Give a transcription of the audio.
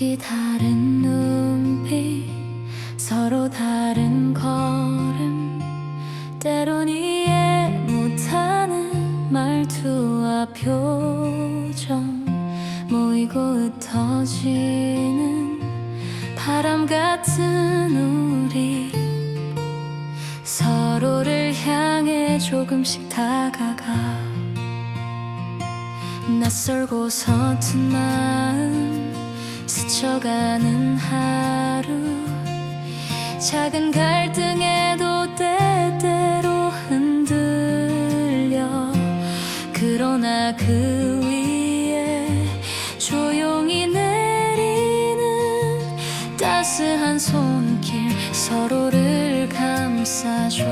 각기 다른 눈빛 서로 다른 걸음. 때론 이해 못하는 말투와 표정 모이고 흩어지는 바람 같은 우리. 서로를 향해 조금씩 다가가. 낯설고 서툰 마음 스쳐가는 하루. 작은 갈등에도 때때로 흔들려. 그러나 그 위에 조용히 내리는 따스한 손길 서로를 감싸줘